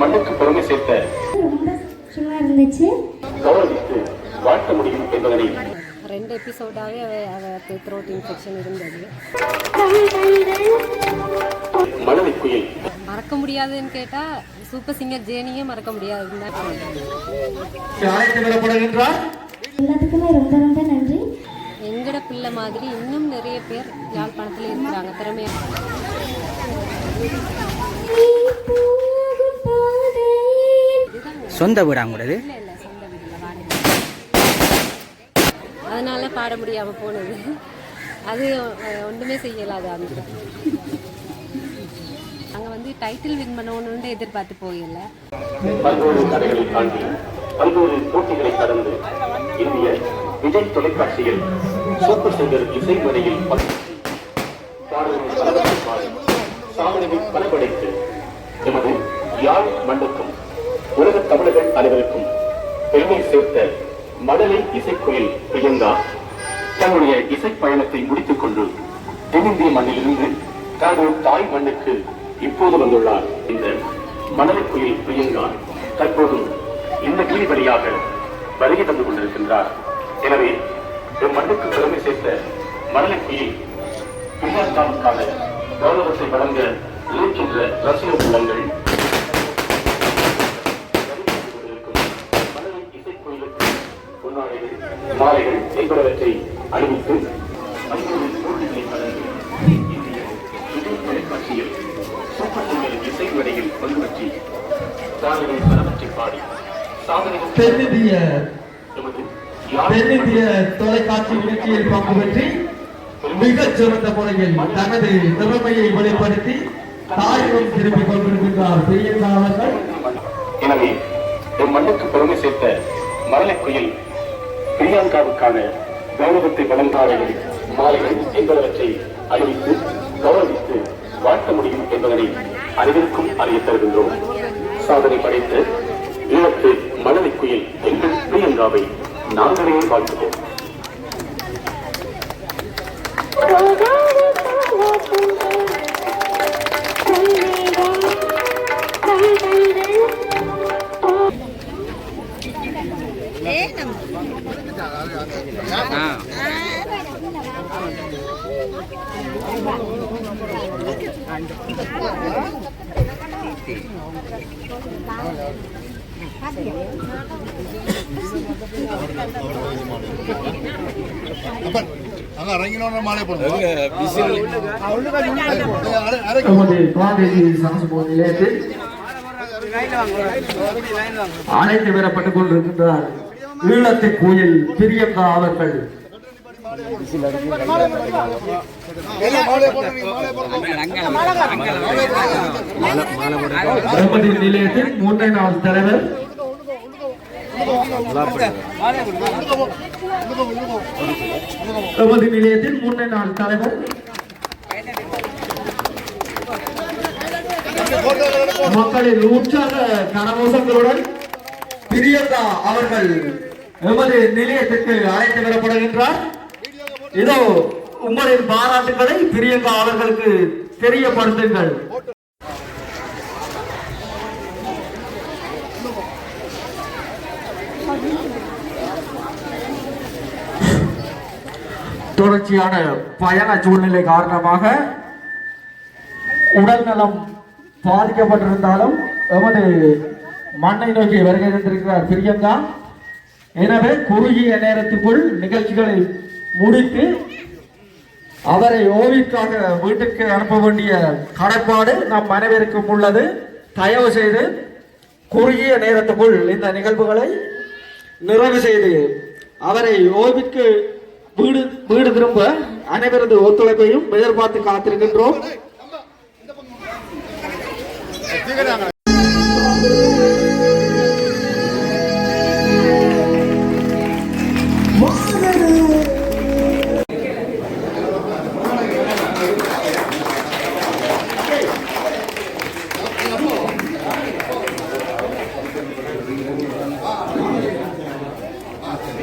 மண்ணுக்கு பெருமை சேர்த்த இருந்துச்சு. கௌரவித்து வாழ்த்த முடியும் என்பதனை. ரெண்டு எபிசோடாகவே அவ அவ த்ரோட் இன்ஃபெக்ஷன் இருந்தது. மனதை குயில். மறக்க முடியாதுன்னு கேட்டால் சூப்பர் சிங்கர் ஜேனியே மறக்க முடியாதுன்னு எல்லாத்துக்குமே ரொம்ப ரொம்ப நன்றி. எங்கட பிள்ளை மாதிரி இன்னும் நிறைய பேர் யாழ்ப்பாணத்தில் இருக்கிறாங்க திறமையா. சொந்த வீடா வாடகை. அதனால பாட முடியாமல் போனது. அது ஒன்றுமே செய்யலாது அந்த அங்கே வந்து டைட்டில் வின் பண்ணணும்னு எதிர்பார்த்து போயில்ல பல்வேறு தடைகளை தாண்டி பல்வேறு போட்டிகளை கடந்து இந்திய விஜய் தொலைக்காட்சியில் சூப்பர் சிங்கர் இசை பங்கேற்று பாடல்கள் பலவற்றை பாடி சாதனையை பலப்படைத்து எமது யாழ் மண்ணுக்கும் உலக தமிழர்கள் அனைவருக்கும் பெருமை சேர்த்த மடலை இசைக்கோயில் பிரியங்கா தன்னுடைய இசை பயணத்தை முடித்துக் கொண்டு தென்னிந்திய மண்ணிலிருந்து தனது தாய் மண்ணுக்கு இப்போது வந்துள்ளார். இந்த மணலை கோயில் பிரியங்கா தற்போது இந்த கீழ் வழியாக வருகை தந்து கொண்டிருக்கின்றார். எனவே மண்ணுக்கு பெருமை சேர்த்த மணலை கோயில் பிரியாங்காவுக்கான கௌரவத்தை வழங்க இருக்கின்ற ரசிக உள்ளங்கள் தென்னிந்திய தென்னிந்திய தொலைக்காட்சி நிகழ்ச்சியில் பங்கு பெற்றி மிகச் சிறந்த முறையில் தனது திறமையை வெளிப்படுத்தி தாயிடம் திரும்பிக் கொண்டிருக்கின்றார் பிரியங்கா அவர்கள். எனவே எம் மண்ணுக்கு பெருமை சேர்த்த மரலை குயில் பிரியாங்காவுக்கான கௌரவத்தை வழங்காதவர்கள் மாலைகள் என்பவற்றை அறிவித்து கௌரவித்து வாழ்த்த முடியும் என்பதனை அனைவருக்கும் அறிய தருகின்றோம் சாதனை படைத்த ஈழத்து மழலை குயில் எங்கள் பிரியங்காவை நாங்களே வாழ்த்துவோம். இறங்கினோட மாலை போடுவோம் நமது காலேஜி சமசம நிலையத்தில் அழைத்து வரப்பட்டுக் கொண்டிருக்கின்றார் ஈழத்து கோயில் பிரியங்கா அவர்கள் நமது நிலையத்தில் மூன்றை நாள் தலைவர் எமது நிலையத்தில் முன்னே நாள் தலைவர். மக்களின் உற்சாக கனமோசங்களுடன் பிரியங்கா அவர்கள் எமது நிலையத்திற்கு அழைத்து வரப்படுகின்றார். இதோ உங்களின் பாராட்டுகளை பிரியங்கா அவர்களுக்கு தெரியப்படுத்துங்கள். தொடர்ச்சியான பயண சூழ்நிலை காரணமாக உடல் நலம் பாதிக்கப்பட்டிருந்தாலும் எமது மண்ணை நோக்கி வருகை தந்திருக்கிறார் பிரியங்கா. எனவே குறுகிய நேரத்துக்குள் நிகழ்ச்சிகளை முடித்து அவரை ஓவிக்காக வீட்டுக்கு அனுப்ப வேண்டிய கடப்பாடு நம் அனைவருக்கும் உள்ளது. தயவு செய்து குறுகிய நேரத்துக்குள் இந்த நிகழ்வுகளை நிறைவு செய்து அவரை ஓய்விற்கு வீடு வீடு திரும்ப அனைவரது ஒத்துழைப்பையும் எதிர்பார்த்து காத்திருக்கின்றோம்.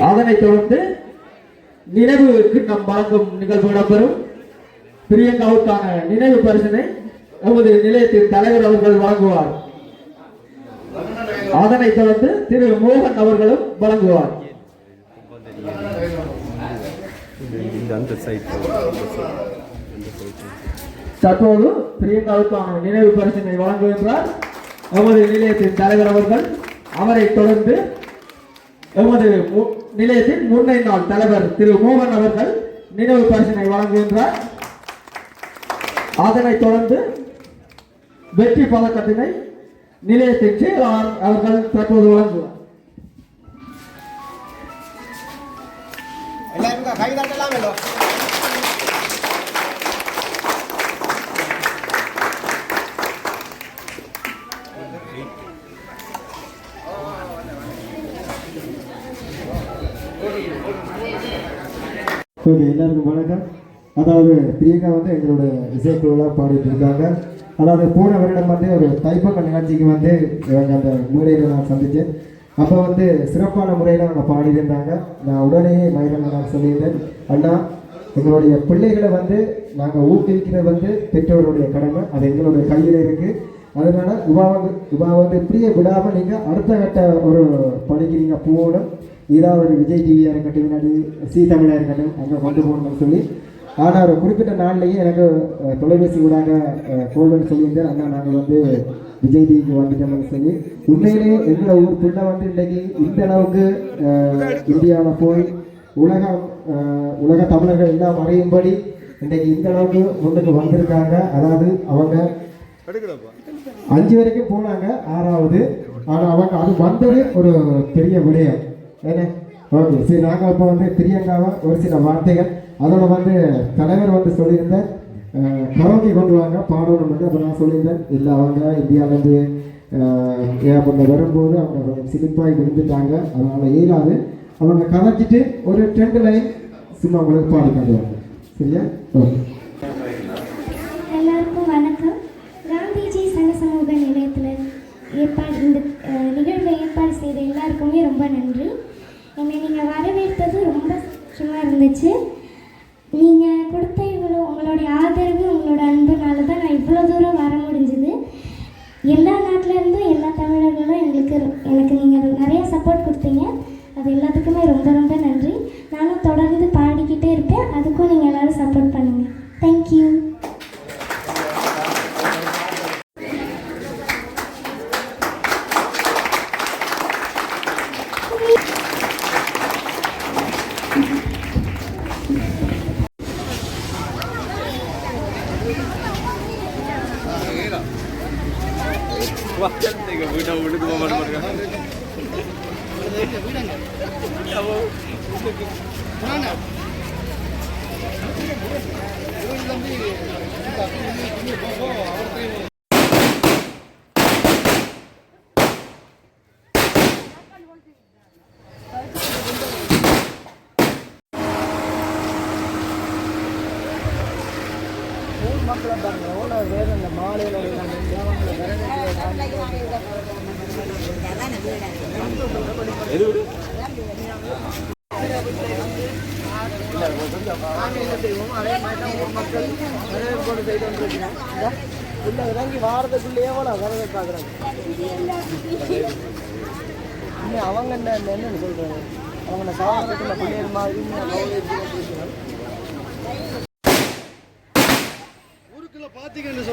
அதனைத் தொடர்ந்து நினைவுக்கு நாம் வழங்கும் நிகழ்வு இடம்பெறும். பிரியங்காவுக்கான நினைவு பரிசனை நமது நிலையத்தின் தலைவர் அவர்கள் வழங்குவார். அதனைத் தொடர்ந்து திரு மோகன் அவர்களும் வழங்குவார். தற்போது பிரியங்காவுக்கான நினைவு பரிசனை வழங்குகின்றார் நமது நிலையத்தின் தலைவர் அவர்கள். அவரைத் தொடர்ந்து எமது நிலையத்தின் முன்னை நாள் தலைவர் திரு மோகன் அவர்கள் நினைவு பரிசினை வழங்குகின்றார். அதனைத் தொடர்ந்து வெற்றி பதக்கத்தினை நிலையத்தின் செயலாளர் அவர்கள் தற்போது வழங்குவார். எல்லாரும் கைதட்டலாம் வேண்டும் ஓகே எல்லாருக்கும் வணக்கம். அதாவது பிரியங்கா வந்து எங்களோட இசைக்குழுலாம் பாடிட்டு இருக்காங்க. அதாவது போன வருடம் வந்து ஒரு தைப்பொங்கல் நிகழ்ச்சிக்கு வந்து இவங்க அந்த மேடையில் நான் சந்தித்தேன். அப்போ வந்து சிறப்பான முறையில் அவங்க பாடியிருந்தாங்க. நான் உடனே மயிலம் நான் சொல்லியிருந்தேன் அண்ணா எங்களுடைய பிள்ளைகளை வந்து நாங்கள் ஊக்குவிக்கிறது வந்து பெற்றோருடைய கடமை. அது எங்களுடைய கையில் இருக்குது அதனால் உபா வந்து உபா வந்து இப்படியே விடாமல் நீங்கள் அடுத்த கட்ட ஒரு பணிக்கு நீங்கள் போகணும். ஏதாவது ஒரு விஜய் டிவியாக இருக்கட்டும் முன்னாடி சி தமிழாக இருக்கட்டும் அங்கே கொண்டு போகணும்னு சொல்லி. ஆனால் ஒரு குறிப்பிட்ட நாள்லேயே எனக்கு தொலைபேசி ஊடாக கோல் பண்ணி சொல்லியிருந்தேன். அண்ணா நாங்கள் வந்து விஜய் டிவிக்கு வந்துட்டோம்னு சொல்லி. உண்மையிலேயே எங்களை ஊர் பிள்ளை வந்து இன்றைக்கி இந்த அளவுக்கு இந்தியாவில் போய் உலகம் உலக தமிழர்கள் எல்லாம் மறையும்படி இன்றைக்கி இந்த அளவுக்கு முன்னுக்கு வந்திருக்காங்க. அதாவது அவங்க அஞ்சு வரைக்கும் போனாங்க ஆறாவது. ஆனால் அவங்க அது வந்தது ஒரு பெரிய விடயம். ஏன்னா ஓகே. சரி நாங்கள் இப்போ வந்து பிரியங்காவை ஒரு சில வார்த்தைகள். அதோட வந்து தலைவர் வந்து சொல்லியிருந்தேன் கரோக்கி கொண்டு வாங்க பாடணும் வந்து அப்போ நான் சொல்லியிருந்தேன். இல்லை அவங்க இந்தியாவிலேருந்து ஏற்பட்ட வரும்போது அவங்க கொஞ்சம் சிலிப்பாகி விழுந்துட்டாங்க. அதனால் இயலாது. அவங்க கதைச்சிட்டு ஒரு டென்ட் லைன் சும்மா உங்களுக்கு பாடி காட்டுவாங்க. சரியா? ஓகே. இருந்துச்சு நீங்கள் கொடுத்த இவ்வளோ உங்களுடைய ஆதரவு உங்களோட அன்புனால தான் நான் இவ்வளோ தூரம் வர முடிஞ்சுது. எல்லா நாட்டில இருந்தும் எல்லா தமிழர்களும் எங்களுக்கு எனக்கு நீங்கள் நிறைய சப்போர்ட் கொடுத்தீங்க. அது எல்லாத்துக்குமே ரொம்ப ரொம்ப நன்றி. நானும் தொடர்ந்து பாடிக்கிட்டே இருப்பேன். அதுக்கும் நீங்கள் எல்லோரும் மக்களை பாருங்க எவ்வளோ வேறு இந்த மாலையில் விரதத்தில் உள்ள இறங்கி வாரதுக்குள்ளேயே எவ்வளோ வரவே பார்க்குறாங்க இன்னும் அவங்க என்ன என்னன்னு சொல்கிறாங்க அவங்க சாப்பிட்டு பிள்ளைகள் மாதிரி ஊருக்குள்ள பார்த்தீங்கன்னு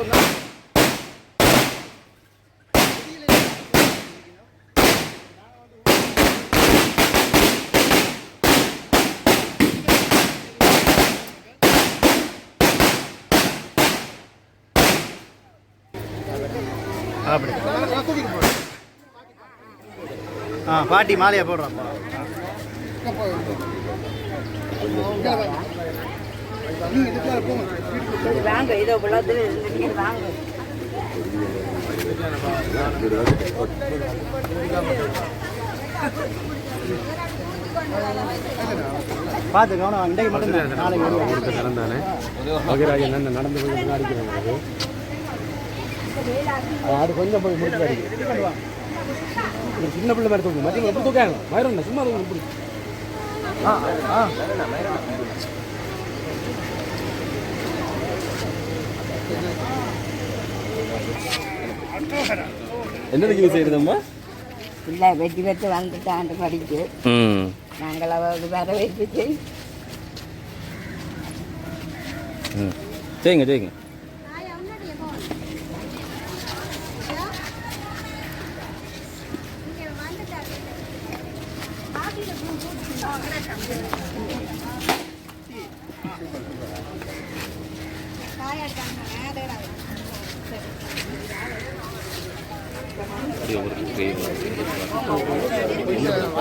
சொன்னா ஆ பாட்டி மாலையை போடுறோம் வாங்க இதோ இருந்துட்டு வாங்க பார்த்து கவனம் இன்றைக்கு மட்டும் நாளைக்கு வருவோம். நடந்தானே மகராஜ் என்ன நடந்து அடிக்கிறாங்க அது கொஞ்சம் போய் முடிச்சு ஒரு சின்ன பிள்ளை மாதிரி தூக்கும் மத்தியம் எப்படி தூக்காங்க வயிறு சும்மா தூக்கும் இப்படி. என்னதுக்கு யூஸ் செய்யறதம்மா பிள்ளை வெற்றி பெற்று வந்துட்டான் படிச்சு நாங்கள் அவருக்கு வரவேற்பு செய். ம்.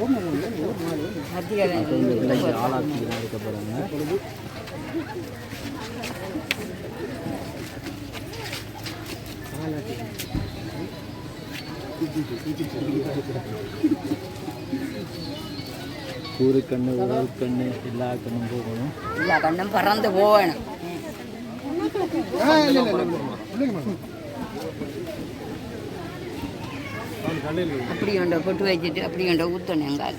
ரொம்ப சந்தோஷமாக மத்திய ஒரு கண்ணு ஒரு கண்ணு எல்லா கண்ணும் போகணும். எல்லா கண்ணும் பறந்து போகணும். அப்படி கொண்ட பொட்டு வச்சுட்டு அப்படி கொண்ட ஊற்றணும் எங்கால்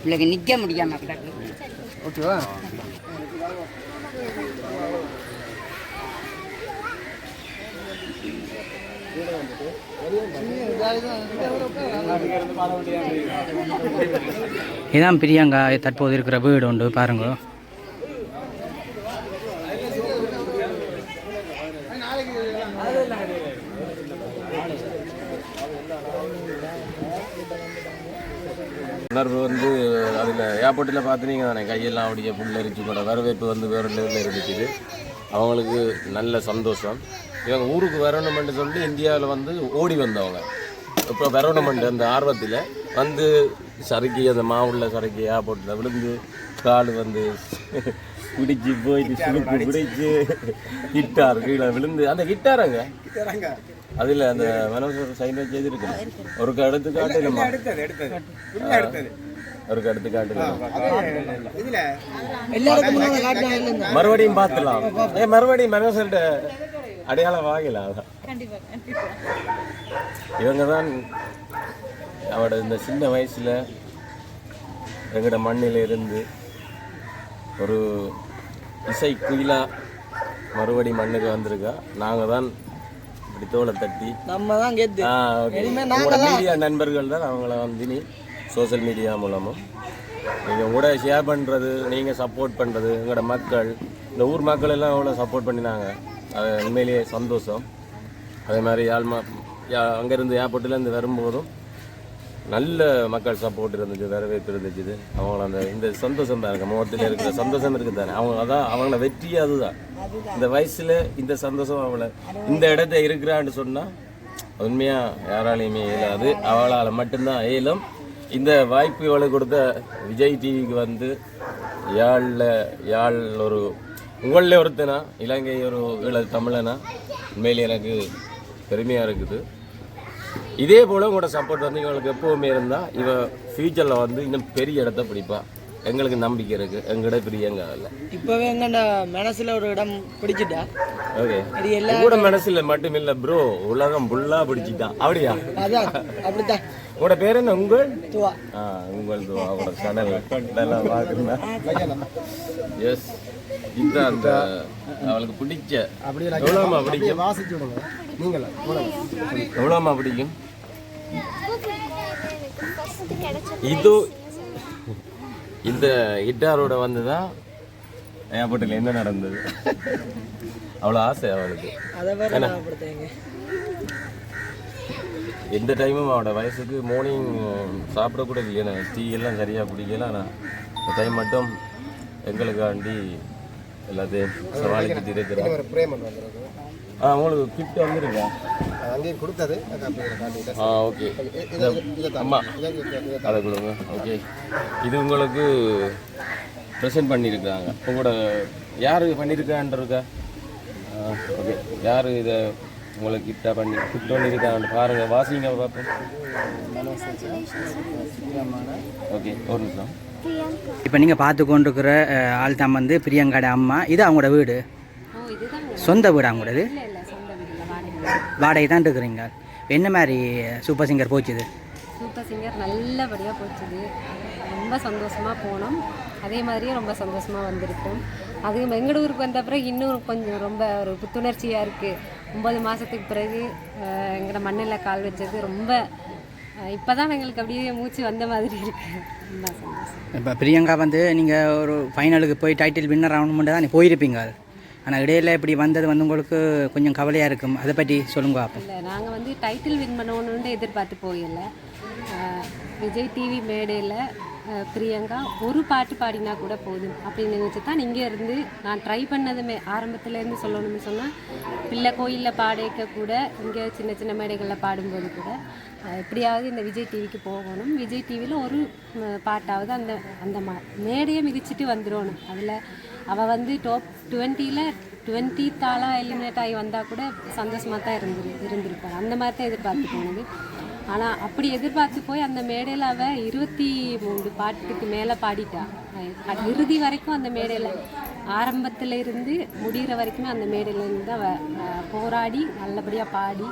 பிள்ளைக்கு நிற்க முடியாம கிடக்கு. ஓகேவா? இதான் பிரியங்கா தற்போது இருக்கிற வீடு உண்டு பாருங்க. உணர்வு வந்து அதில் ஏர்போர்ட்டில் பார்த்துனீங்க தானே கையெல்லாம் அப்படியே புல்லரிச்சு கூட வரவேற்பு வந்து வேறு லெவலில் இருந்துச்சு. அவங்களுக்கு நல்ல சந்தோஷம். இவங்க ஊருக்கு வரணுமென்று சொல்லி இந்தியாவில் வந்து ஓடி வந்தவங்க. இப்போ வரணுமென்று அந்த ஆர்வத்தில் வந்து சறுக்கி அந்த மாவுள்ள சறுக்கி ஏர்போர்ட்டில் விழுந்து கால் வந்து பிடிச்சி போயிட்டு சுருக்கு பிடிச்சி கிட்டார் கீழே விழுந்து அந்த கிட்டாரங்க அதில் அந்த மனோஜர் சைன் வச்சு இருக்கு? ஒரு எடுத்து காட்டுங்கம்மா ஒரு எடுத்து காட்டுங்க மறுபடியும் பார்த்துலாம் ஏ மறுபடியும் மனோஜர்கிட்ட அடையாளம் வாங்கலாம். அதான் இவங்க தான் அவட இந்த சின்ன வயசுல எங்கட மண்ணில இருந்து ஒரு இசை குயிலா மறுபடி மண்ணுக்கு வந்திருக்கா. நாங்கள் தான் இப்படி தோலை தட்டி. நம்ம தான். உங்களோட மீடியா நண்பர்கள் தான் அவங்கள வந்து நீ சோஷியல் மீடியா மூலமும். நீங்கள் கூட ஷேர் பண்ணுறது நீங்கள் சப்போர்ட் பண்ணுறது எங்களோட மக்கள் இந்த ஊர் மக்கள் எல்லாம் அவ்வளோ சப்போர்ட் பண்ணினாங்க. அது உண்மையிலேயே சந்தோஷம். அதே மாதிரி யாழ்மா அங்கேருந்து ஏர்போர்ட்லேருந்து வரும்போதும் நல்ல மக்கள் சப்போர்ட் இருந்துச்சு வரவேற்பு இருந்துச்சு அவங்கள அந்த இந்த சந்தோஷம் தான் இருக்கு. முகத்தில் இருக்கிற சந்தோஷம் இருக்குது தானே. அவங்க அதான் அவங்கள வெற்றி அதுதான். இந்த வயசுல இந்த சந்தோஷம் அவளை இந்த இடத்த இருக்கிறான்னு சொன்னா உண்மையா யாராலையுமே இயலாது. அவளால் மட்டும்தான் இயலும். இந்த வாய்ப்பு இவளுக்கு கொடுத்த விஜய் டிவிக்கு வந்து யாழில் யாழ் ஒரு உங்களில் ஒருத்தனா? இலங்கை ஒரு ஈழ தமிழனா? உண்மையிலே எனக்கு பெருமையாக இருக்குது. இதே போல உங்களோட சப்போர்ட் வந்து இவங்களுக்கு எப்பவுமே இருந்தா இவ ஃபியூச்சர்ல வந்து இன்னும் பெரிய இடத்த பிடிப்பா. எங்களுக்கு நம்பிக்கை இருக்கு. எங்கட பிரியங்க அதில். இப்பவே எங்கண்ட மனசுல ஒரு இடம் பிடிச்சிட்டா? ஓகே இது எல்லா கூட மனசுல மட்டும் இல்ல ப்ரோ உலகம் ஃபுல்லா பிடிச்சிட்டான் அப்படியா? அதான் அப்படித்தான். உங்களோட பேர் என்ன? உங்கள்? துவா. ஆ உங்கள் துவா. உங்களோட சேனல் இதெல்லாம் பார்க்குறேன் எஸ் இதுதான் அந்த அவளுக்கு பிடிச்ச. எவ்வளோமா பிடிக்கும்? வாசிச்சு விடுங்க. நீங்களா? எவ்வளோமா பிடிக்கும்? இது இந்த கிட்டாரோட வந்து தான் ஏர்போர்ட்டில் என்ன நடந்தது? அவ்வளோ ஆசை அவளுக்கு. அதை வேற ஞாபகப்படுத்துங்க. எந்த டைமும் அவளோட வயசுக்கு மார்னிங் சாப்பிடக்கூட இல்லையா. டீ எல்லாம் சரியாக பிடிக்கல ஆனால் இந்த டைம் மட்டும் எங்களுக்காண்டி எல்லாத்தையும் பிரேமன் வந்துருக்கு ஆ உங்களுக்கு கிஃப்ட் வந்துருக்கா? அங்கேயும் கொடுத்தது. ஆ ஓகே அம்மா. அதை கொடுங்க ஓகே இது உங்களுக்கு ப்ரெசென்ட் பண்ணியிருக்காங்க உங்களோட யார் பண்ணியிருக்கான்றக்கா ஓகே யார் இதை உங்களுக்கு கிஃப்டாக பண்ணி கிஃப்ட் பண்ணி இருக்காங்க பாருங்கள் வாசிங்க பார்ப்போம். ஓகே ஒரு நிமிஷம். இப்போ நீங்கள் பார்த்து கொண்டிருக்கிற ஆள் தான் வந்து பிரியங்காட அம்மா. இது அவங்களோட வீடு. சொந்த வீடு வீட்டில் வாடகை தான் இருக்கிறீங்க என்ன மாதிரி சூப்பர் சிங்கர் போச்சுது? சூப்பர் சிங்கர் நல்லபடியாக போச்சுது. ரொம்ப சந்தோஷமாக போனோம். அதே மாதிரியே ரொம்ப சந்தோஷமாக வந்திருக்கோம். அது எங்களோட ஊருக்கு வந்த பிறகு இன்னும் கொஞ்சம் ரொம்ப ஒரு புத்துணர்ச்சியாக இருக்குது ஒம்பது மாதத்துக்கு பிறகு அஹ், எங்களோட மண்ணில் கால் வச்சது ரொம்ப இப்போ தான் எங்களுக்கு அப்படியே மூச்சு வந்த மாதிரி இருக்குது ரொம்ப சந்தோஷம். இப்போ பிரியங்கா வந்து நீங்கள் ஒரு ஃபைனலுக்கு போய் டைட்டில் வின்னர் ஆகணுமெண்டு தான் போயிருப்பீங்க. ஆனால் இடையில இப்படி வந்தது வந்து உங்களுக்கு கொஞ்சம் கவலையாக இருக்கும். அதை பற்றி சொல்லுங்க அப்போ. இல்லை நாங்கள் வந்து டைட்டில் வின் பண்ணணும்னு எதிர்பார்த்து போயிடல விஜய் டிவி மேடையில் பிரியங்கா ஒரு பாட்டு பாடினா கூட போதும் அப்படின்னு நினச்சி தான் இங்கே இருந்து நான் ட்ரை பண்ணதுமே ஆரம்பத்துலேருந்து சொல்லணும்னு சொன்னால் பிள்ளை கோயிலில் பாடிக்க கூட இங்கே சின்ன சின்ன மேடைகளில் பாடும்போது கூட எப்படியாவது இந்த விஜய் டிவிக்கு போகணும். விஜய் டிவியில் ஒரு பாட்டாவது அந்த அந்த மா மேடையை மிதிச்சிட்டு வந்துடணும். அதில் அவள் வந்து டாப் டுவெண்ட்டியில் டுவெண்ட்டி தாளாக எலிமினேட் ஆகி வந்தால் கூட சந்தோஷமாக தான் இருந்து இருந்திருப்பாள் அந்த மாதிரி தான் எதிர்பார்த்து போனது. ஆனால் அப்படி எதிர்பார்த்து போய் அந்த மேடையில் அவள் இருபத்தி மூணு பாட்டுக்கு மேலே பாடிட்டா. இறுதி வரைக்கும் அந்த மேடையில் ஆரம்பத்தில் இருந்து முடிகிற வரைக்குமே அந்த மேடையில் இருந்து அவள் போராடி நல்லபடியாக பாடி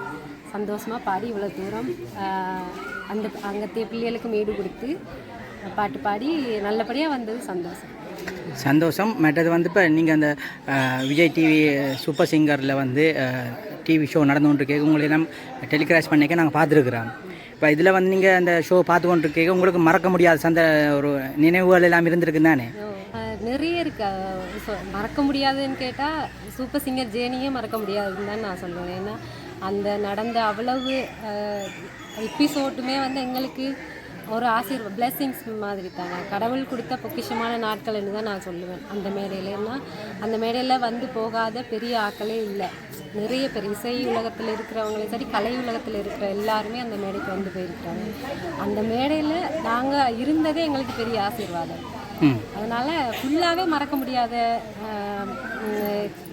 சந்தோஷமாக பாடி இவ்வளோ தூரம் அந்த அங்கத்தைய பிள்ளைகளுக்கு மேடு கொடுத்து பாட்டு பாடி நல்லபடியாக வந்தது சந்தோஷம். சந்தோஷம். மற்றது வந்து இப்போ நீங்கள் அந்த விஜய் டிவி சூப்பர் சிங்கரில் வந்து டிவி ஷோ நடந்து கொண்டிருக்கேன் உங்களை நம்ம டெலிகாஸ்ட் பண்ணிக்க நாங்கள் பார்த்துருக்குறோம் இப்போ இதில் வந்து நீங்கள் அந்த ஷோ பார்த்து கொண்டிருக்கீங்க உங்களுக்கு மறக்க முடியாத சந்த ஒரு நினைவுகள் எல்லாம் இருந்திருக்கு தானே? நிறைய இருக்கு. மறக்க முடியாதுன்னு கேட்டால் சூப்பர் சிங்கர் ஜேர்னியே மறக்க முடியாதுன்னு தான் நான் சொல்லுவேன். ஏன்னா அந்த நடந்த அவ்வளவு எபிசோட்டுமே வந்து எங்களுக்கு ஒரு ஆசீர்வ blessings மாதிரி தாங்க கடவுள் கொடுத்த பொக்கிஷமான நாட்கள்னு தான் நான் சொல்லுவேன். அந்த மேடையில் ஏன்னா அந்த மேடையில் வந்து போகாத பெரிய ஆட்களே இல்லை. நிறைய பேர் இசை உலகத்தில் இருக்கிறவங்களும் சரி கலை உலகத்தில் இருக்கிற எல்லாருமே அந்த மேடைக்கு வந்து போயிருக்காங்க. அந்த மேடையில் நாங்கள் இருந்ததே எங்களுக்கு பெரிய ஆசீர்வாதம். அதனால் ஃபுல்லாகவே மறக்க முடியாத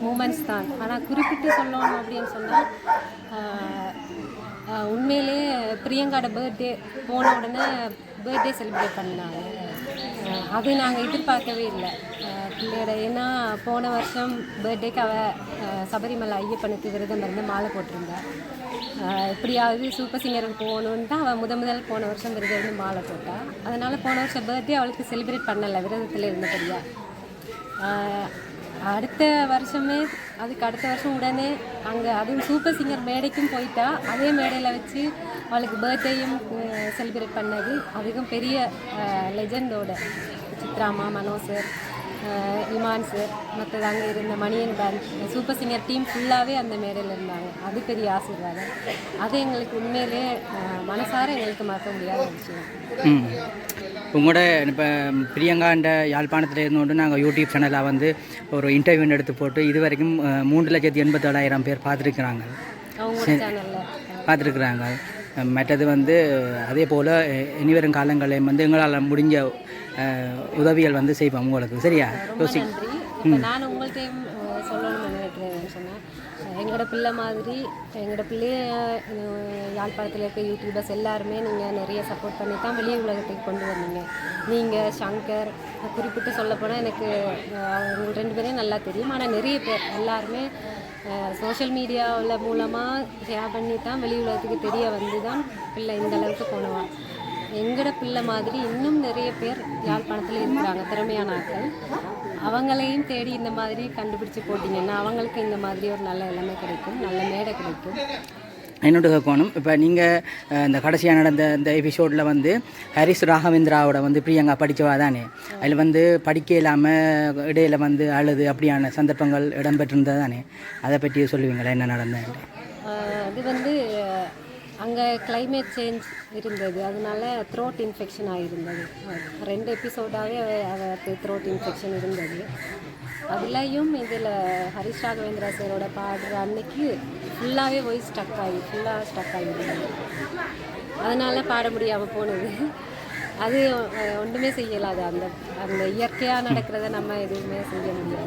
மூமெண்ட்ஸ் தான். ஆனால் குறிப்பிட்டு சொல்லணும் அப்படின்னு சொன்னால் உண்மையிலேயே பிரியங்காட பர்த்டே போன உடனே பர்த்டே செலிப்ரேட் பண்ணாங்க. அது நாங்கள் எதிர்பார்க்கவே இல்லை. பிள்ளையோட ஏன்னா போன வருஷம் பர்த்டேக்கு அவள் சபரிமலை ஐயப்பனுக்கு விரதம் இருந்து மாலை போட்டிருந்தாள். எப்படியாவது சூப்பர் சிங்கருக்கு போகணுன்னு தான் அவள் முத முதல் போன வருஷம் விரதம் இருந்து மாலை போட்டாள் அதனால் போன வருஷம் பர்த்டே அவளுக்கு செலிப்ரேட் பண்ணலை விரதத்தில் இருந்தபடியாக அடுத்த வருஷமே அதுக்கு அடுத்த வருஷம் உடனே அங்கே அதுவும் சூப்பர் சிங்கர் மேடைக்கும் போயிட்டா அதே மேடையில் வச்சு அவளுக்கு பர்த்டேயும் செலிப்ரேட் பண்ணது. அதுக்கும் பெரிய லெஜண்டோட சித்ராமா மனோ சார் இமான் சார் மற்றது அங்கே இருந்த Maniyan band super singer team ஃபுல்லாகவே அந்த மேடையில் இருந்தாங்க. அது பெரிய ஆசீர்வாதம். அது எங்களுக்கு உண்மையிலே மனசார எங்களுக்கு மறக்க முடியாத விஷயம் உங்களோட இப்போ பிரியங்காண்ட யாழ்ப்பாணத்தில் இருந்தோண்டு நாங்கள் யூடியூப் சேனலில் வந்து ஒரு இன்டர்வியூ எடுத்து போட்டு இது வரைக்கும் மூன்று லட்சத்தி எண்பத்தேழாயிரம் பேர் பார்த்துருக்குறாங்க. பார்த்துருக்குறாங்க. மற்றது வந்து அதே போல் இனிவரும் காலங்களையும் வந்து எங்களால் முடிஞ்ச உதவிகள் வந்து செய்வோம் உங்களுக்கு. சரியா? யோசி நான் உங்கள்கிட்டையும் அஹ், சொல்லணும்னு சொன்னேன் எங்களோட பிள்ளை மாதிரி எங்களோட பிள்ளைய யாழ்ப்பாணத்தில் இருக்க யூடியூபர்ஸ் எல்லாருமே நீங்கள் நிறைய சப்போர்ட் பண்ணி தான் வெளி உலகத்துக்கு கொண்டு வந்தீங்க. நீங்கள் சங்கர் குறிப்பிட்டு சொல்லப்போனால் எனக்கு அவங்க ரெண்டு பேரையும் நல்லா தெரியும். ஆனால் நிறைய பேர் எல்லாருமே சோஷியல் மீடியாவில் மூலமாக ஷேர் பண்ணி தான் வெளி உலகத்துக்கு தெரிய வந்து தான் பிள்ளை இந்த அளவுக்கு போனவான் எங்களோட பிள்ளை மாதிரி இன்னும் நிறைய பேர் யாழ்ப்பாணத்தில் இருக்கிறாங்க திறமையான ஆட்கள். அவங்களையும் தேடி இந்த மாதிரி கண்டுபிடிச்சு போட்டிங்கன்னா அவங்களுக்கு இந்த மாதிரி ஒரு நல்ல எல்லாமே கிடைக்கும் நல்ல மேடை கிடைக்கும். என்னோட கேட்கணும் இப்போ நீங்கள் இந்த கடைசியாக நடந்த இந்த எபிசோடில் வந்து ஹரிஸ் ராகவேந்திராவோட வந்து பிரியங்கா படித்தவா தானே? அதில் வந்து படிக்க இல்லாமல் இடையில வந்து அழுது அப்படியான சந்தர்ப்பங்கள் இடம்பெற்றிருந்தது தானே? அதை பற்றி சொல்லுவீங்களா? என்ன நடந்தது? அது வந்து அங்கே கிளைமேட் சேஞ்ச் இருந்தது. அதனால த்ரோட் இன்ஃபெக்ஷன் ஆகிருந்தது ரெண்டு எபிசோடாகவே அவருக்கு த்ரோட் இன்ஃபெக்ஷன் இருந்தது. அதுலேயும் இதில் ஹரிஷ் ராகவேந்திரா சாரோட பாடுற அன்னைக்கு ஃபுல்லாகவே வாய்ஸ் ஸ்டக் ஆகி ஃபுல்லாக ஸ்டக் ஆகிருந்தது அதனால் பாட முடியாமல் போனது. அது ஒன்றுமே செய்யலாது அந்த அந்த இயற்கையாக நடக்கிறத நம்ம எதுவுமே செய்ய முடியாது.